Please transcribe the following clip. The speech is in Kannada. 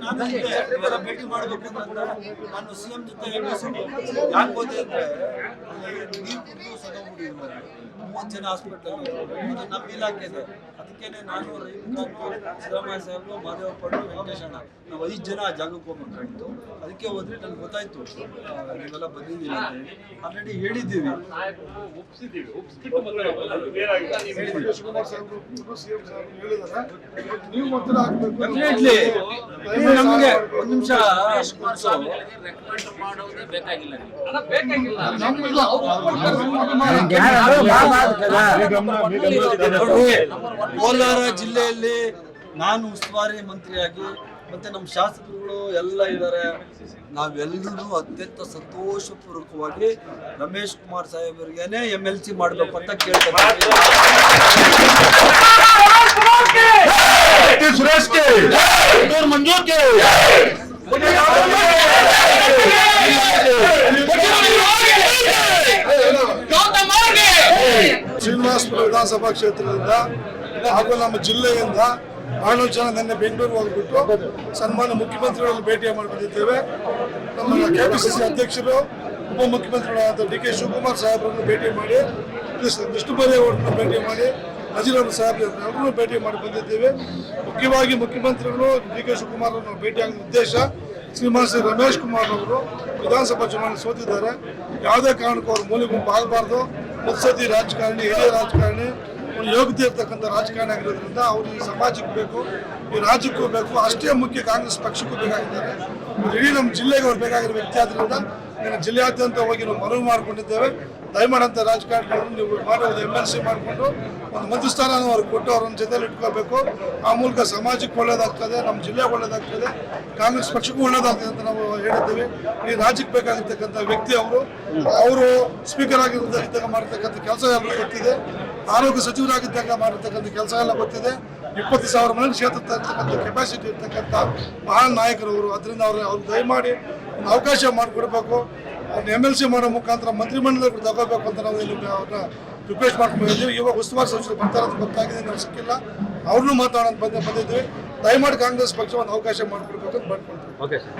ನಾನು ಭೇಟಿ ಮಾಡಬೇಕು ನಾನು ಸಿಎಂ ಜೊತೆ ಯಾಕೆ ಹೋದೆ ಅಂದ್ರೆ ಮೂವತ್ತು ಜನ ಹಾಸ್ಪಿಟಲ್ ಅದು ನಮ್ಮ ಇಲಾಖೆ ಇದೆ ಅದಕ್ಕೇನೆ ನಾನು ಖಾನ್ ಸಿದ್ದರಾಮಯ್ಯ ಸಾಹೇಬರು ಮಾದೇವಪ್ಪಣ್ಣ ವೆಂಕಟೇಶ್ ಅಣ್ಣ ನಾವು ಐದು ಜನ ಆ ಜಾಗಕ್ಕೆ ಹೋಗ್ಬೇಕಾಗಿತ್ತು ಅದಕ್ಕೆ ಹೋದ್ರೆ ನನಗೆ ಗೊತ್ತಾಯ್ತು ನೀವೆಲ್ಲ ಬಂದಿದ್ದೀರಿ ಅಂತ ಹೇಳಿ. ಆಲ್ರೆಡಿ ಹೇಳಿದ್ದೀವಿ. ನಮಗೆ ಒಂದು ನಿಮಿಷ ಬೇಕಾಗಿಲ್ಲ ನೋಡಿ, ಕೋಲಾರ ಜಿಲ್ಲೆಯಲ್ಲಿ ನಾನು ಉಸ್ತುವಾರಿ ಮಂತ್ರಿಯಾಗಿ ಮತ್ತೆ ನಮ್ಮ ಶಾಸಕರುಗಳು ಎಲ್ಲ ಇದ್ದಾರೆ ನಾವೆಲ್ಲರೂ ಅತ್ಯಂತ ಸಂತೋಷಪೂರ್ವಕವಾಗಿ ರಮೇಶ್ ಕುಮಾರ್ ಸಾಹೇಬರಿಗೇನೆ ಎಂ ಎಲ್ ಸಿ ಮಾಡಬೇಕು ಅಂತ ಕೇಳ್ತಾರೆ ಶ್ರೀನಿವಾಸಪುರ ವಿಧಾನಸಭಾ ಕ್ಷೇತ್ರದಿಂದ ಹಾಗೂ ನಮ್ಮ ಜಿಲ್ಲೆಯಿಂದ ಬಹಳಷ್ಟು ಜನ ನಿನ್ನೆ ಬೆಂಗಳೂರು ಹೋಗ್ಬಿಟ್ಟು ಸನ್ಮಾನ್ಯ ಮುಖ್ಯಮಂತ್ರಿಗಳನ್ನು ಭೇಟಿ ಮಾಡಿ ಬಂದಿದ್ದೇವೆ ನಮ್ಮ ಕೆಪಿಸಿಸಿ ಅಧ್ಯಕ್ಷರು, ಉಪಮುಖ್ಯಮಂತ್ರಿಗಳಾದ ಡಿ ಕೆ ಶಿವಕುಮಾರ್ ಸಾಹೇಬರನ್ನು ಭೇಟಿ ಮಾಡಿ ವಿಷ್ಣು ಅವರನ್ನು ಭೇಟಿ ಮಾಡಿ ನಜೀರ್ ಸಾಹೇಬ್ ಎಲ್ಲರನ್ನೂ ಭೇಟಿ ಮಾಡಿ ಬಂದಿದ್ದೇವೆ. ಮುಖ್ಯವಾಗಿ ಮುಖ್ಯಮಂತ್ರಿಗಳು ಡಿ ಕೆ ಶಿವಕುಮಾರ್ ಅವರನ್ನು ಭೇಟಿಯಾಗಿದ್ದ ಉದ್ದೇಶ ಶ್ರೀಮಾನ್ ಶ್ರೀ ರಮೇಶ್ ಕುಮಾರ್ ಅವರು ವಿಧಾನಸಭಾ ಚುನಾವಣೆ ಸೋತಿದ್ದಾರೆ. ಯಾವುದೇ ಕಾರಣಕ್ಕೂ ಅವರು ಮೂಲೆ ಗುಂಪು ಆಗಬಾರ್ದು. ಮುತ್ಸದ್ದಿ ರಾಜಕಾರಣಿ, ಹಿರಿಯ ರಾಜಕಾರಣಿ ಯೋಗ್ಯತೆ ಇರ್ತಕ್ಕಂಥ ರಾಜಕಾರಣಿ ಆಗಿರೋದ್ರಿಂದ ಅವರು ಈ ಸಮಾಜಕ್ಕೆ ಬೇಕು, ಈ ರಾಜ್ಯಕ್ಕೂ ಬೇಕು, ಅಷ್ಟೇ ಮುಖ್ಯ ಕಾಂಗ್ರೆಸ್ ಪಕ್ಷಕ್ಕೂ ಬೇಕಾಗಿದ್ದಾರೆ. ಇಡೀ ನಮ್ಮ ಜಿಲ್ಲೆಗೆ ಅವ್ರು ಬೇಕಾಗಿರೋ ವ್ಯಕ್ತಿ ಆದ್ರಿಂದ ನಾನು ಜಿಲ್ಲೆಯಾದ್ಯಂತ ಹೋಗಿ ನಾವು ಮನವಿ ಮಾಡಿಕೊಂಡಿದ್ದೇವೆ. ದಯಮಾಡಂತ ರಾಜಕಾರಣಿಗಳನ್ನು ನೀವು ಮಾಡೋದು ಎಂ ಎಲ್ ಸಿ ಮಾಡಿಕೊಂಡು ಒಂದು ಮಂತ್ರಿ ಅವ್ರಿಗೆ ಕೊಟ್ಟು ಅವ್ರನ್ನ ಜೊತೆಲಿ ಇಟ್ಕೋಬೇಕು ಆ ಮೂಲಕ ಸಮಾಜಕ್ಕೆ ಒಳ್ಳೇದಾಗ್ತದೆ, ನಮ್ಮ ಜಿಲ್ಲೆಗೆ ಒಳ್ಳೇದಾಗ್ತದೆ, ಕಾಂಗ್ರೆಸ್ ಪಕ್ಷಕ್ಕೂ ಒಳ್ಳೇದಾಗ್ತದೆ ಅಂತ ನಾವು ಹೇಳಿದ್ದೀವಿ ಈ ರಾಜ್ಯಕ್ಕೆ ಬೇಕಾಗಿರ್ತಕ್ಕಂಥ ವ್ಯಕ್ತಿ ಅವರು ಅವರು ಸ್ಪೀಕರ್ ಆಗಿದ್ದಾಗ ಮಾಡಿರ್ತಕ್ಕಂಥ ಕೆಲಸ ಎಲ್ಲ ಗೊತ್ತಿದೆ. ಆರೋಗ್ಯ ಸಚಿವರಾಗಿದ್ದಾಗ ಮಾಡಿರ್ತಕ್ಕಂಥ ಕೆಲಸ ಎಲ್ಲ ಗೊತ್ತಿದೆ. ಇಪ್ಪತ್ತು ಸಾವಿರ ಮನೆ ಕ್ಷೇತ್ರ ಕೆಪಾಸಿಟಿ ಇರ್ತಕ್ಕಂಥ ಮಹಾನ್ ನಾಯಕರವರು, ಅದರಿಂದ ಅವ್ರು ಅವ್ರು ದಯಮಾಡಿ ಒಂದು ಅವಕಾಶ ಮಾಡಿಕೊಡ್ಬೇಕು. ಅವ್ರನ್ನ ಎಂ ಎಲ್ ಸಿ ಮಾಡೋ ಮುಖಾಂತರ ಮಂತ್ರಿಮಂಡಲಕ್ಕೆ ತಗೋಬೇಕು ಅಂತ ನಾವು ಇಲ್ಲಿ ಅವ್ರನ್ನ ರಿಕ್ವೆಸ್ಟ್ ಮಾಡ್ಕೊಂಡಿದ್ದೀವಿ ಇವಾಗ ಉಸ್ತುವಾರಿ ಸಚಿವರು ಬರ್ತಾರೆ ಅಂತ ಗೊತ್ತಾಗಿದೆ ನಾವು ಸಿಕ್ಕಿಲ್ಲ. ಅವ್ರನ್ನೂ ಮಾತಾಡೋಣ ಬಂದ ಬಂದಿದ್ದೀವಿ. ದಯಮಾಡಿ ಕಾಂಗ್ರೆಸ್ ಪಕ್ಷ ಒಂದು ಅವಕಾಶ ಮಾಡಿಕೊಡ್ಬೇಕು ಅಂತ ಮಾಡ್ಕೊಳ್ತೀವಿ ಓಕೆ ಸರ್